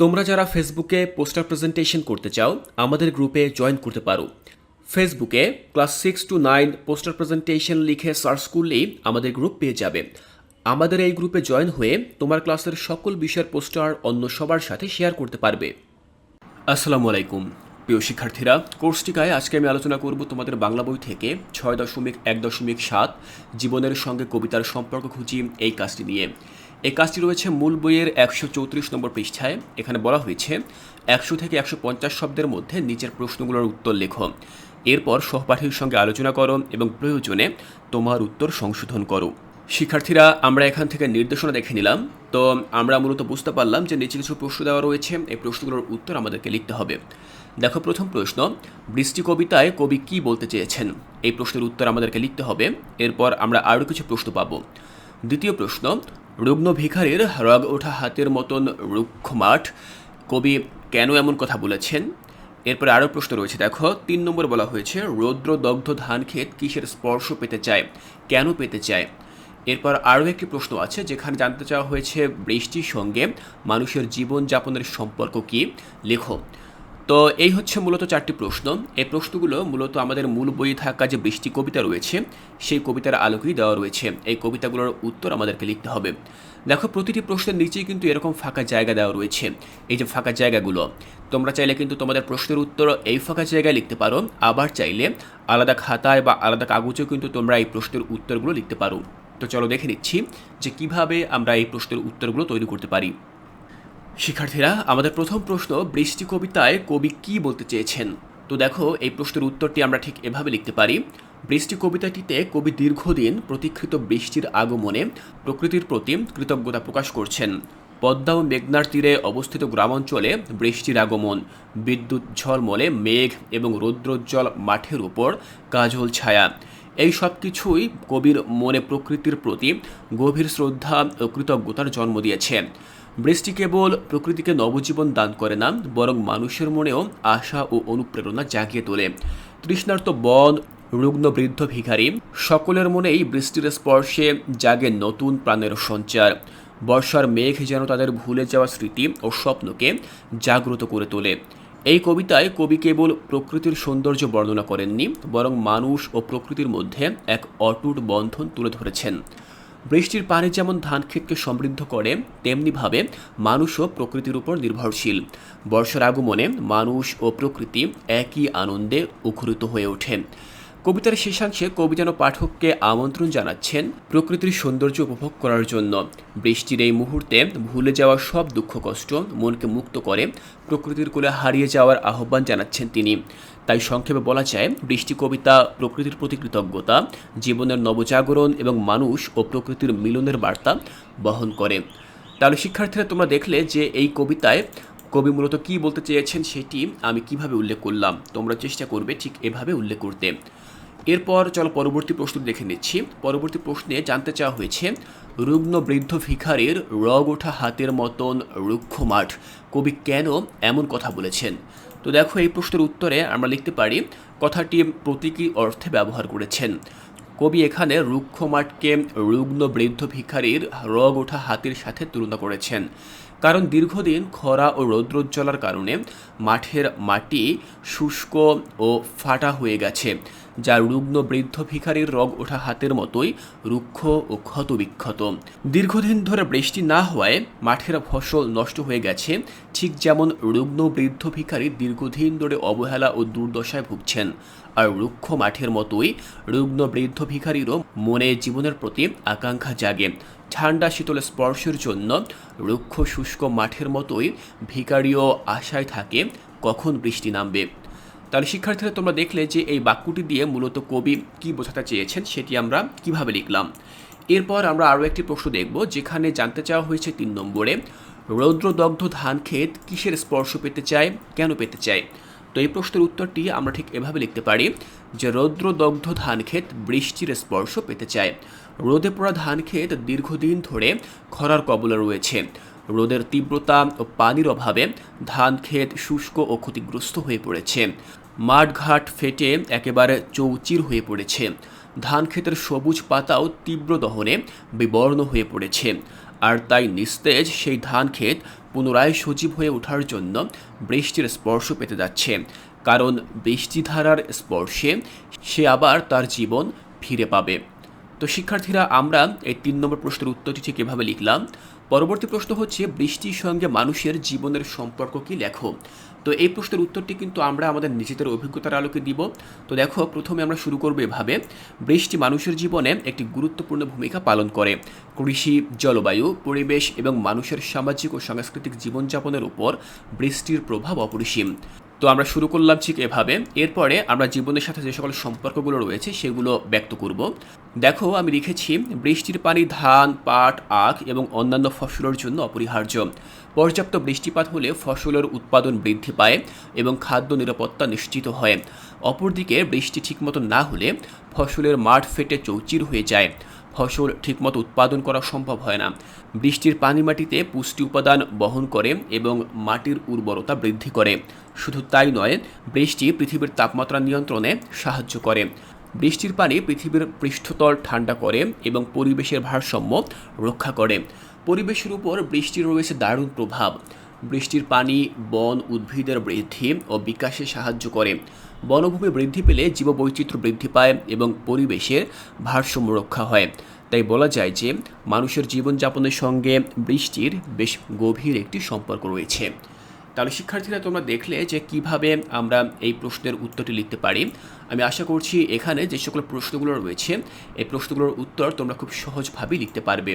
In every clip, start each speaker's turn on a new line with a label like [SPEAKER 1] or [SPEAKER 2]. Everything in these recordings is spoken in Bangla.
[SPEAKER 1] তোমরা যারা ফেসবুকে পোস্টার প্রেজেন্টেশন করতে চাও, আমাদের গ্রুপে জয়েন করতে পারো। ফেসবুকে class six to nine poster presentation লিখে সার্চ করলেই আমাদের গ্রুপ পেয়ে যাবে। আমাদের এই গ্রুপে জয়েন হয়ে তোমার ক্লাসের সকল বিষয়ের পোস্টার অন্য সবার সাথে শেয়ার করতে পারবে। আসসালামু আলাইকুম। প্রিয় শিক্ষার্থীরা কোর্সটিকায় আজকে আমি আলোচনা করব তোমাদের বাংলা বই থেকে ছয় দশমিক এক দশমিক সাত, জীবনের সঙ্গে কবিতার সম্পর্ক খুঁজি এই কাজটি নিয়ে। এই কাজটি রয়েছে মূল বইয়ের একশো চৌত্রিশ নম্বর পৃষ্ঠায়। এখানে বলা হয়েছে, একশো থেকে একশো পঞ্চাশ শব্দের মধ্যে নিচের প্রশ্নগুলোর উত্তর লেখো। এরপর সহপাঠীর সঙ্গে আলোচনা করো এবং প্রয়োজনে তোমার উত্তর সংশোধন করো। শিক্ষার্থীরা, আমরা এখান থেকে নির্দেশনা দেখে নিলাম। তো আমরা মূলত বুঝতে পারলাম যে নিচে কিছু প্রশ্ন দেওয়া রয়েছে, এই প্রশ্নগুলোর উত্তর আমাদেরকে লিখতে হবে। দেখো, প্রথম প্রশ্ন, বৃষ্টি কবিতায় কবি কি বলতে চেয়েছেন? এই প্রশ্নের উত্তর আমাদেরকে লিখতে হবে। এরপর আমরা আরও কিছু প্রশ্ন পাবো। দ্বিতীয় প্রশ্ন রুগ্ন ভিখারির রগ ওঠা হাতের মতন রুক্ষ মাঠ। কবি কেন এমন কথা বলেছেন? এরপর আরও প্রশ্ন রয়েছে, দেখো, তিন নম্বর বলা হয়েছে রৌদ্র দগ্ধ ধান ক্ষেত কিসের স্পর্শ পেতে চায়? কেন পেতে চায়? এরপর আরও একটি প্রশ্ন আছে, যেখানে জানতে চাওয়া হয়েছে বৃষ্টির সঙ্গে মানুষের জীবনযাপনের সম্পর্ক কি? লেখো তো এই হচ্ছে মূলত চারটি প্রশ্ন। এই প্রশ্নগুলো মূলত আমাদের মূল বইয়ে থাকা যে বৃষ্টি কবিতা রয়েছে, সেই কবিতার আলোকেই দেওয়া রয়েছে। এই কবিতাগুলোর উত্তর আমাদেরকে লিখতে হবে। দেখো, প্রতিটি প্রশ্নের নিচেই কিন্তু এরকম ফাঁকা জায়গা দেওয়া রয়েছে। এই যে ফাঁকা জায়গাগুলো, তোমরা চাইলে কিন্তু তোমাদের প্রশ্নের উত্তর এই ফাঁকা জায়গায় লিখতে পারো। আবার চাইলে আলাদা খাতায় বা আলাদা কাগজেও কিন্তু তোমরা এই প্রশ্নের উত্তরগুলো লিখতে পারো। তো চলো দেখে নিচ্ছি যে কীভাবে আমরা এই প্রশ্নের উত্তরগুলো তৈরি করতে পারি। শিক্ষার্থীরা, আমাদের প্রথম প্রশ্ন বৃষ্টি কবিতায় কবি কি বলতে চেয়েছেন? তো দেখো, এই প্রশ্নের উত্তরটি আমরা ঠিক এভাবে লিখতে পারি। বৃষ্টি কবিতাটিতে কবি দীর্ঘদিন প্রতীক্ষিত বৃষ্টির আগমনে প্রকৃতির প্রতি কৃতজ্ঞতা প্রকাশ করছেন। পদ্মা ও মেঘনার তীরে অবস্থিত গ্রামাঞ্চলে বৃষ্টির আগমন, বিদ্যুৎ ঝলমলে মেঘ এবং রৌদ্রোজ্জ্বল মাঠের উপর কাজল ছায়া। এই সব কিছুই কবির মনে প্রকৃতির প্রতি গভীর শ্রদ্ধা ও কৃতজ্ঞতার জন্ম দিয়েছে। বৃষ্টি কেবল প্রকৃতিকে নবজীবন দান করে না, বরং মানুষের মনেও আশা ও অনুপ্রেরণা জাগিয়ে তোলে। তৃষ্ণার্ত বন, রুগ্ন বৃদ্ধ ভিখারি, সকলের মনেই বৃষ্টির স্পর্শে জাগে নতুন প্রাণের সঞ্চার। বর্ষার মেঘ যেন তাদের ভুলে যাওয়া স্মৃতি ও স্বপ্নকে জাগ্রত করে তোলে। এই কবিতায় কবি কেবল প্রকৃতির সৌন্দর্য বর্ণনা করেননি, বরং মানুষ ও প্রকৃতির মধ্যে এক অটুট বন্ধন তুলে ধরেছেন। বৃষ্টির পানি যেমন ধান ক্ষেতকে সমৃদ্ধ করে, তেমনিভাবে মানুষও প্রকৃতির উপর নির্ভরশীল। বর্ষার আগমনে মানুষ ও প্রকৃতি একই আনন্দে উখরিত হয়ে ওঠে। কবিতার শেষাংশে কবি যেন পাঠককে আমন্ত্রণ জানাচ্ছেন প্রকৃতির সৌন্দর্য উপভোগ করার জন্য। বৃষ্টির এই মুহূর্তে ভুলে যাওয়া সব দুঃখ কষ্ট মনকে মুক্ত করে প্রকৃতির কোলে হারিয়ে যাওয়ার আহ্বান জানাচ্ছেন তিনি। তাই সংক্ষেপে বলা যায়, বৃষ্টি কবিতা প্রকৃতির প্রতি কৃতজ্ঞতা, জীবনের নবজাগরণ এবং মানুষ ও প্রকৃতির মিলনের বার্তা বহন করে। তাহলে শিক্ষার্থীরা তোমরা দেখলে যে এই কবিতায় কবি মূলত কী বলতে চেয়েছেন সেটি আমি কীভাবে উল্লেখ করলাম, তোমরা চেষ্টা করবে ঠিক এভাবে উল্লেখ করতে। এরপর চলো পরবর্তী প্রশ্ন দেখে নিচ্ছি। পরবর্তী প্রশ্নে জানতে চাওয়া হয়েছে, রুগ্ন বৃদ্ধ ভিখারির রগ ওঠা হাতের মতন রুক্ষ মাঠ, কবি কেন এমন কথা বলেছেন? তো দেখো, এই প্রশ্নের উত্তরে আমরা লিখতে পারি, কথাটি প্রতীকী অর্থে ব্যবহার করেছেন। কবি এখানে রুক্ষ মাঠকে রুগ্ন বৃদ্ধ ভিখারির রগ ওঠা হাতির সাথে তুলনা করেছেন। কারণ দীর্ঘদিন খরা ও রৌদ্রোজ্জ্বলার কারণে মাঠের মাটি শুষ্ক ও ফাটা হয়ে গেছে, যা রুগ্ন বৃদ্ধ ভিখারির রগ ওঠা হাতের মতোই রুক্ষ ও ক্ষতবিক্ষত। দীর্ঘদিন ধরে বৃষ্টি না হওয়ায় মাঠের ফসল নষ্ট হয়ে গেছে, ঠিক যেমন রুগ্ন বৃদ্ধ ভিখারি দীর্ঘদিন ধরে অবহেলা ও দুর্দশায় ভুগছেন, আর রুক্ষ মাঠের মতোই রুগ্ন বৃদ্ধ ভিখারিরও মনে জীবনের প্রতি আকাঙ্ক্ষা জাগে ঠান্ডা শীতল স্পর্শের জন্য রুক্ষ শুষ্ক মাঠের মতোই ভিকারিও আশায় থাকে কখন বৃষ্টি নামবে। তাহলে শিক্ষার্থীরা, তোমরা দেখলে যে এই বাক্যটি দিয়ে মূলত কবি কি বোঝাতে চেয়েছেন সেটি আমরা কীভাবে লিখলাম। এরপর আমরা আরও একটি প্রশ্ন দেখব, যেখানে জানতে চাওয়া হয়েছে তিন নম্বরে, রৌদ্রদগ্ধ ধান ক্ষেত কিসের স্পর্শ পেতে চায়, কেন পেতে চায়? তো এই প্রশ্নের উত্তরটি আমরা ঠিক এভাবে লিখতে পারি যে রৌদ্রদগ্ধ ধান ক্ষেত বৃষ্টির স্পর্শ পেতে চায়। রোদে পড়া ধান ক্ষেত দীর্ঘদিন ধরে খরার কবলে রয়েছে। রোদের তীব্রতা ও পানির অভাবে ধান ক্ষেত শুষ্ক ও ক্ষতিগ্রস্ত হয়ে পড়েছে। মাঠঘাট ফেটে একেবারে চৌচির হয়ে পড়েছে। ধান ক্ষেতের সবুজ পাতাও তীব্র দহনে বিবর্ণ হয়ে পড়েছে। আর তাই নিস্তেজ সেই ধান ক্ষেত পুনরায় সজীব হয়ে ওঠার জন্য বৃষ্টির স্পর্শ পেতে যাচ্ছে। কারণ বৃষ্টিধারার স্পর্শে সে আবার তার জীবন ফিরে পাবে। তো শিক্ষার্থীরা, আমরা এই তিন নম্বর প্রশ্নের উত্তরটি ঠিক এভাবে লিখলাম। পরবর্তী প্রশ্ন হচ্ছে, বৃষ্টির সঙ্গে মানুষের জীবনের সম্পর্ক কি? লেখো। তো এই প্রশ্নের উত্তরটি কিন্তু আমরা আমাদের নিজেদের অভিজ্ঞতার আলোকে দিব। তো দেখো, প্রথমে আমরা শুরু করব এভাবে। বৃষ্টি মানুষের জীবনে একটি গুরুত্বপূর্ণ ভূমিকা পালন করে। কৃষি, জলবায়ু, পরিবেশ এবং মানুষের সামাজিক ও সাংস্কৃতিক জীবনযাপনের উপর বৃষ্টির প্রভাব অপরিসীম। তো আমরা শুরু করলাম ঠিক এভাবে। এরপরে আমরা জীবনের সাথে যে সকল সম্পর্কগুলো রয়েছে, সেগুলো ব্যক্ত করব। দেখো, আমি লিখেছি, বৃষ্টির পানি ধান, পাট, আখ এবং অন্যান্য ফসলের জন্য অপরিহার্য। পর্যাপ্ত বৃষ্টিপাত হলে ফসলের উৎপাদন বৃদ্ধি পায় এবং খাদ্য নিরাপত্তা নিশ্চিত হয়। অপরদিকে বৃষ্টি ঠিকমতো না হলে ফসলের মাঠ ফেটে চৌচির হয়ে যায়। ফসল ঠিকমতো উৎপাদন করা সম্ভব হয় না। বৃষ্টির পানি মাটিতে পুষ্টি উপাদান বহন করে এবং মাটির উর্বরতা বৃদ্ধি করে। শুধু তাই নয়, বৃষ্টি পৃথিবীর তাপমাত্রা নিয়ন্ত্রণে সাহায্য করে। বৃষ্টির পানি পৃথিবীর পৃষ্ঠতল ঠান্ডা করে এবং পরিবেশের ভারসাম্য রক্ষা করে। পরিবেশের উপর বৃষ্টির রয়েছে দারুণ প্রভাব। বৃষ্টির পানি, বন উদ্ভিদের বৃদ্ধি ও বিকাশে সাহায্য করে। বনভূমি বৃদ্ধি পেলে জীববৈচিত্র্য বৃদ্ধি পায় এবং পরিবেশের ভারসাম্য রক্ষা হয়। তাই বলা যায় যে, মানুষের জীবনযাপনের সঙ্গে বৃষ্টির বেশ গভীর একটি সম্পর্ক রয়েছে। তাহলে শিক্ষার্থীরা তোমরা দেখলে যে কীভাবে আমরা এই প্রশ্নের উত্তরটি লিখতে পারি। আমি আশা করছি এখানে যে সকল প্রশ্নগুলো রয়েছে, এই প্রশ্নগুলোর উত্তর তোমরা খুব সহজভাবেই লিখতে পারবে।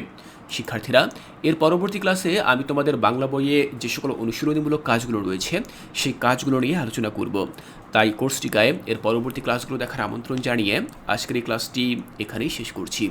[SPEAKER 1] শিক্ষার্থীরা, এর পরবর্তী ক্লাসে আমি তোমাদের বাংলা বইয়ে যে সকল অনুশীলনীমূলক কাজগুলো রয়েছে, সেই কাজগুলো নিয়ে আলোচনা করব। তাই কোর্সটিকায় এর পরবর্তী ক্লাসগুলো দেখার আমন্ত্রণ জানিয়ে আজকের এই ক্লাসটি এখানেই শেষ করছি।